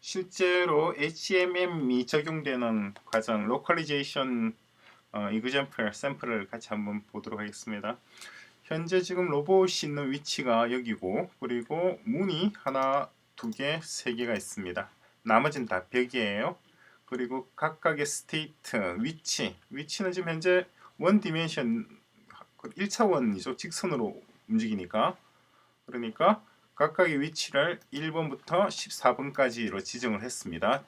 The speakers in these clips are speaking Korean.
실제로 HMM이 적용되는 과정 로컬리제이션 어, 이그젠플 샘플을 같이 한번 보도록 하겠습니다. 현재 지금 로봇이 있는 위치가 여기고 그리고 문이 하나, 두 개, 세 개가 있습니다. 나머지는 다 벽이에요. 그리고 각각의 스테이트, 위치, 위치는 지금 현재 원 디멘션 1차원이죠. 직선으로 움직이니까. 그러니까 각각의 위치를 1번부터 14번까지로 지정을 했습니다.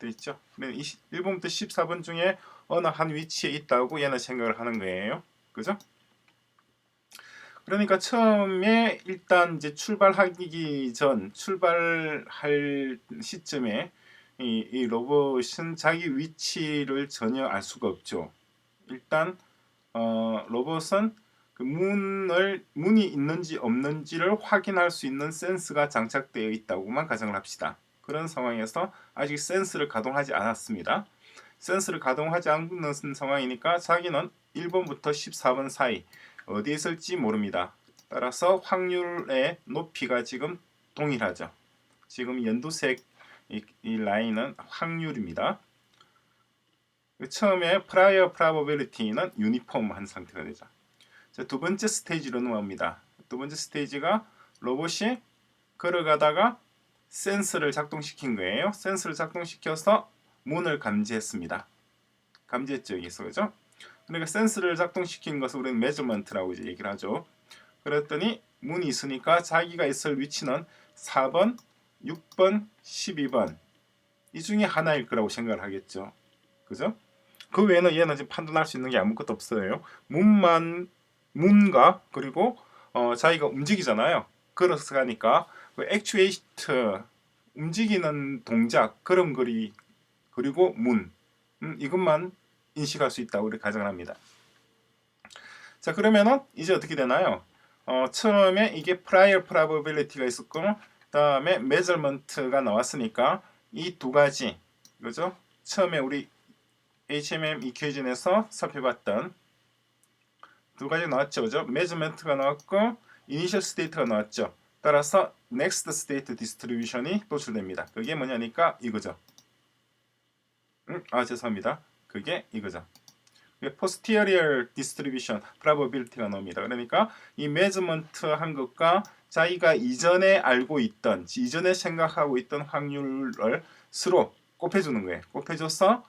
됐죠? 1번부터 14번 중에 어느 한 위치에 있다고 얘는 생각을 하는 거예요. 그죠? 그러니까 처음에 일단 이제 출발하기 전 출발할 시점에 이, 이 로봇은 자기 위치를 전혀 알 수가 없죠. 일단 어, 로봇은 그 문을 문이 있는지 없는지를 확인할 수 있는 센스가 장착되어 있다고만 가정을 합시다. 그런 상황에서 아직 센스를 가동하지 않았습니다. 센스를 가동하지 않는 상황이니까 자기는 1번부터 14번 사이 어디에 있을지 모릅니다. 따라서 확률의 높이가 지금 동일하죠. 지금 연두색 이, 이 라인은 확률입니다. 처음에 prior probability는 유니폼한 상태가 되죠. 자, 두 번째 스테이지로 넘어갑니다. 두 번째 스테이지가 로봇이 걸어가다가 센서를 작동시킨 거예요. 센서를 작동시켜서 문을 감지했습니다. 감지했죠, 여기서 그죠? 그러니까 센서를 작동시킨 것을 우리는 메저먼트라고 이제 얘기를 하죠. 그랬더니 문이 있으니까 자기가 있을 위치는 4번, 6번, 12번 이 중에 하나일 거라고 생각을 하겠죠. 그죠? 그 외에는 얘는 지금 판단할 수 있는 게 아무것도 없어요. 문만 문과 그리고 어, 자기가 움직이잖아요. 걸어서 가니까 그 액추에이트 움직이는 동작 걸음걸이 그리고 문 음, 이것만 인식할 수 있다고 우리 가정을 합니다. 자 그러면은 이제 어떻게 되나요? 어, 처음에 이게 prior probability가 있었고 다음에 measurement가 나왔으니까 이 두 가지 그죠? 처음에 우리 HMM 이퀘이션에서 살펴봤던 두 가지 나왔죠, 그죠? measurement가 나왔고 initial state가 나왔죠. 따라서 next state distribution이 도출됩니다. 그게 뭐냐니까 이거죠. 음, 아 죄송합니다. 그게 이거죠. posterior distribution probability가 나옵니다. 그러니까 이 measurement 한 것과 자기가 이전에 알고 있던, 이전에 생각하고 있던 확률을 서로 곱해주는 거예요. 곱해줘서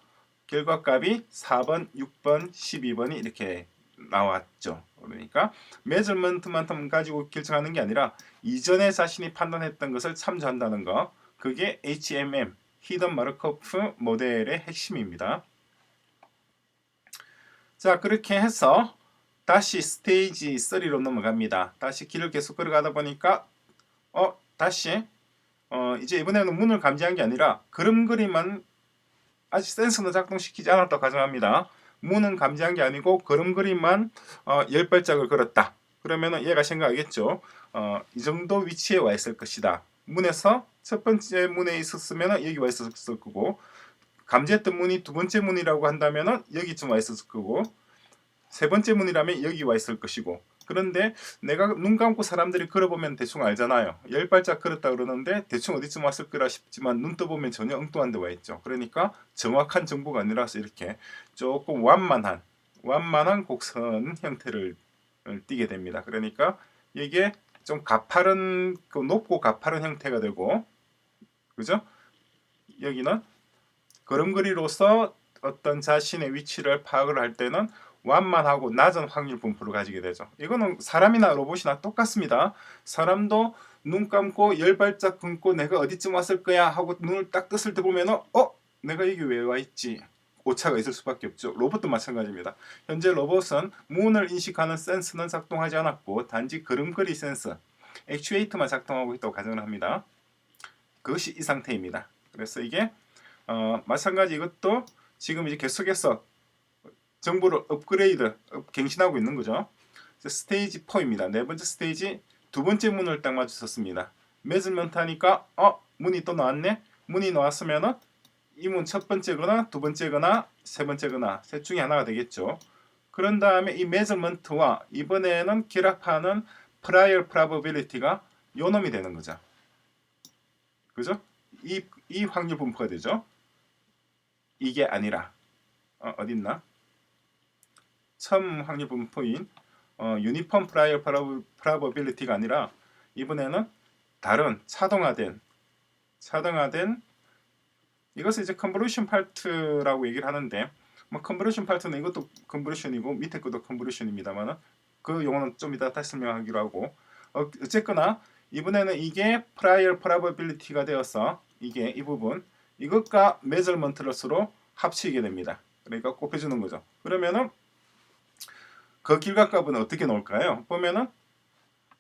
결과값이 4번, 6번, 12번이 이렇게 나왔죠. 그러니까 measurement만 가지고 결정하는 게 아니라 이전에 자신이 판단했던 것을 참조한다는 거. 그게 HMM, 히든 마르코프 모델의 핵심입니다. 자 그렇게 해서 다시 스테이지 3로 넘어갑니다. 다시 길을 계속 걸어가다 보니까 어 다시 어 이제 이번에는 문을 감지한 게 아니라 그림 그림만 아직 센서는 작동시키지 않았다고 가정합니다. 문은 감지한 게 아니고 그림만 어, 10발짝을 걸었다. 그러면은 얘가 생각하겠죠. 어, 이 정도 위치에 와 있을 것이다. 문에서 첫 번째 문에 있었으면 여기 와 있었을 거고 감지했던 문이 두 번째 문이라고 한다면 여기쯤 와 있었을 거고 세 번째 문이라면 여기 와 있을 것이고 그런데 내가 눈 감고 사람들이 걸어보면 대충 알잖아요. 열 발짝 걸었다 그러는데 대충 어디쯤 왔을 거라 싶지만 눈 떠보면 전혀 엉뚱한 데 와 있죠. 그러니까 정확한 정보가 아니라서 이렇게 조금 완만한 완만한 곡선 형태를 띠게 됩니다. 그러니까 이게 좀 가파른 그 높고 가파른 형태가 되고 그죠? 여기는 걸음걸이로서 어떤 자신의 위치를 파악을 할 때는 완만하고 낮은 확률 분포를 가지게 되죠. 이거는 사람이나 로봇이나 똑같습니다. 사람도 눈 감고 열 발짝 끊고 내가 어디쯤 왔을 거야 하고 눈을 딱 떴을 때 보면은 어 내가 여기 왜 와 있지 오차가 있을 수밖에 없죠. 로봇도 마찬가지입니다. 현재 로봇은 문을 인식하는 센스는 작동하지 않았고 단지 걸음걸이 센서, 액추에이트만 작동하고 있다고 가정을 합니다. 그것이 이 상태입니다. 그래서 이게 어, 마찬가지 이것도 지금 이제 계속해서 정보를 업그레이드, 갱신하고 있는 거죠. 스테이지 4입니다. 네 번째 스테이지 두 번째 문을 딱 맞추셨습니다. 매즈먼트 하니까 어 문이 또 나왔네. 문이 나왔으면은 이 문 첫 번째거나 두 번째거나 세 번째거나 셋 중에 하나가 되겠죠. 그런 다음에 이 measurement와 이번에는 결합하는 prior probability가 요 놈이 되는 거죠. 그죠? 이, 이 확률 분포가 되죠. 이게 아니라 어, 어딨나? 처음 확률 분포인 어, 유니폼 프라이어 프라버빌리티가 아니라 이번에는 다른 차동화된 차동화된 이것을 이제 컨버루션 파트라고 얘기를 하는데 뭐 컨버루션 파트는 이것도 컨버루션이고 밑에 것도 컨버루션입니다만은 그 용어는 좀 이따 다시 설명하기로 하고 어, 어쨌거나 이번에는 이게 프라이어 프라버빌리티가 되어서 이게 이 부분 이것과 메저먼트를 서로 합치게 됩니다. 그러니까 곱해주는 거죠. 그러면은 그 길각값은 어떻게 나올까요? 보면은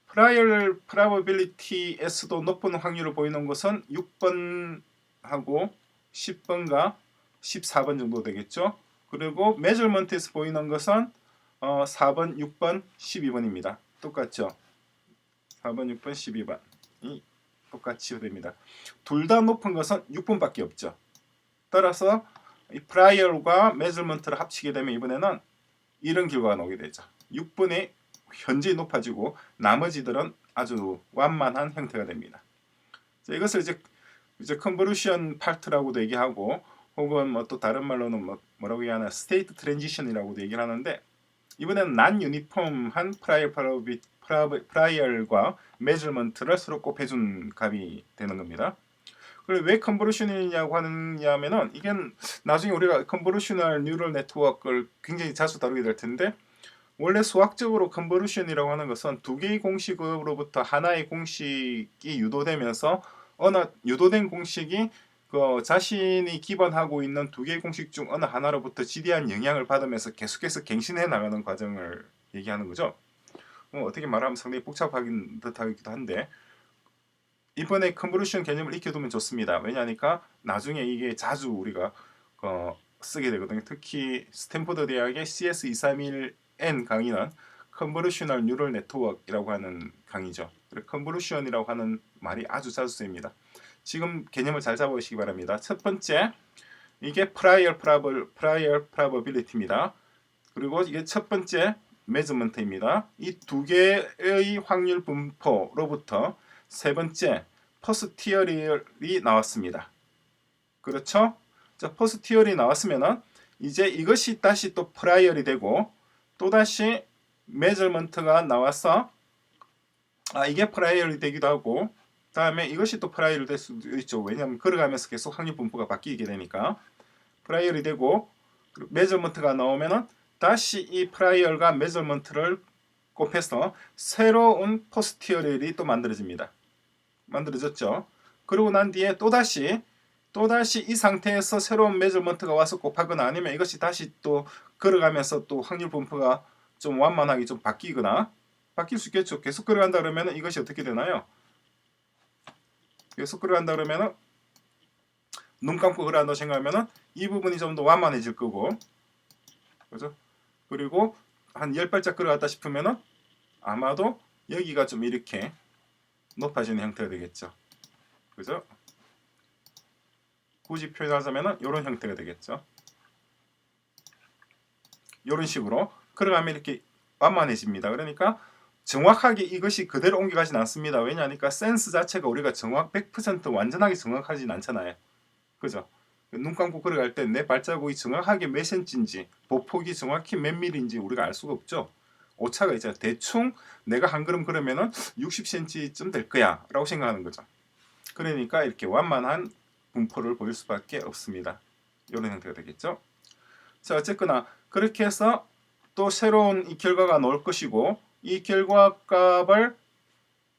프라이얼 프라버빌리티에서도 높은 확률을 보이는 것은 6번하고 10번과 14번 정도 되겠죠. 그리고 메저먼트에서 보이는 것은 어, 4번, 6번, 12번입니다. 똑같죠. 4번, 6번, 12번이 똑같이 됩니다. 둘 다 높은 것은 6번밖에 없죠. 따라서 이 프라이얼과 메저먼트를 합치게 되면 이번에는 이런 결과가 나오게 되죠. 6분의 현저히 높아지고 나머지들은 아주 완만한 형태가 됩니다. 자, 이것을 이제 이제 컨버루션 파트라고도 얘기하고 혹은 뭐 또 다른 말로는 뭐 뭐라고 얘기하나 스테이트 트랜지션이라고도 얘기를 하는데 이번에는 난 유니폼한 프라이얼 프라이얼과 메저먼트를 서로 곱해준 값이 되는 겁니다. 그리고 왜 컨버루션이냐고 하느냐면은 이게 나중에 우리가 컨버루셔널 뉴럴 네트워크를 굉장히 자주 다루게 될 텐데 원래 수학적으로 컨버루션이라고 하는 것은 두 개의 공식으로부터 하나의 공식이 유도되면서 어느 유도된 공식이 그 자신이 기반하고 있는 두 개의 공식 중 어느 하나로부터 지대한 영향을 받으면서 계속해서 갱신해 나가는 과정을 얘기하는 거죠. 뭐 어떻게 말하면 상당히 복잡하긴 듯하기도 한데 이번에 컨버루션 개념을 익혀두면 좋습니다. 왜냐하니까 나중에 이게 자주 우리가 어, 쓰게 되거든요. 특히 스탠포드 대학의 CS231N 강의는 컨버루셔널 뉴럴 네트워크라고 하는 강의죠. 컨버루션이라고 하는 말이 아주 자주 쓰입니다. 지금 개념을 잘 잡으시기 바랍니다. 첫 번째 이게 프라이얼 프라벌 프라이얼 프라버빌리티입니다. 그리고 이게 첫 번째 메저먼트입니다. 이 두 개의 확률 분포로부터 세 번째 퍼스티어리얼이 나왔습니다. 그렇죠? 자, 퍼스티어리 나왔으면은 이제 이것이 다시 또 프라이얼이 되고 또 다시 메저먼트가 나와서 아 이게 프라이얼이 되기도 하고 다음에 이것이 또 프라이얼이 될 수도 있죠. 왜냐하면 걸어가면서 계속 확률 분포가 바뀌게 되니까 프라이얼이 되고 메저먼트가 나오면은 다시 이 프라이얼과 메저먼트를 곱해서 새로운 포스티어리얼이 또 만들어집니다. 만들어졌죠. 그러고 난 뒤에 또다시 또다시 이 상태에서 새로운 메저먼트가 와서 곱하거나 아니면 이것이 다시 또 걸어가면서 또 확률 분포가 좀 완만하게 좀 바뀌거나 바뀔 수 있겠죠. 계속 걸어간다 그러면 이것이 어떻게 되나요? 계속 걸어간다 그러면 눈 감고 걸어간다 생각하면 이 부분이 좀 더 완만해질 거고 그죠? 그리고 한 10발짝 걸어갔다 싶으면 아마도 여기가 좀 이렇게 높아지는 형태가 되겠죠. 그죠? 굳이 표현하자면 이런 형태가 되겠죠. 이런 식으로 걸어가면 이렇게 완만해집니다. 그러니까 정확하게 이것이 그대로 옮겨가진 않습니다. 왜냐하니까 센스 자체가 우리가 정확 100% 완전하게 정확하진 않잖아요. 그죠? 눈 감고 걸어갈 때 내 발자국이 정확하게 몇 센치인지 보폭이 정확히 몇 밀인지 우리가 알 수가 없죠. 오차가 있잖아요. 대충 내가 한 걸음 걸으면은 60cm쯤 될 거야 라고 생각하는 거죠. 그러니까 이렇게 완만한 분포를 보일 수밖에 없습니다. 이런 형태가 되겠죠. 자 어쨌거나 그렇게 해서 또 새로운 이 결과가 나올 것이고 이 결과 값을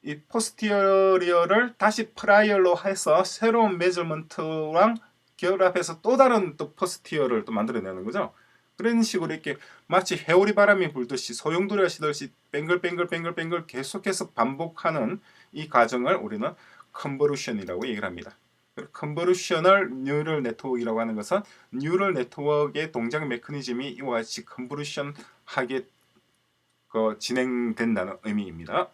이 포스티어리어를 다시 프라이얼로 해서 새로운 메저먼트랑 결합해서 또 다른 또 포스티어를 또 만들어내는 거죠. 그런 식으로 이렇게 마치 해오리 바람이 불듯이 소용돌이 하시듯이 뱅글뱅글뱅글뱅글 계속해서 반복하는 이 과정을 우리는 컨버루션이라고 얘기를 합니다. 컨버루셔널 뉴럴 네트워크라고 하는 것은 뉴럴 네트워크의 동작 메커니즘이 이와 같이 컨버루션하게 그 진행된다는 의미입니다.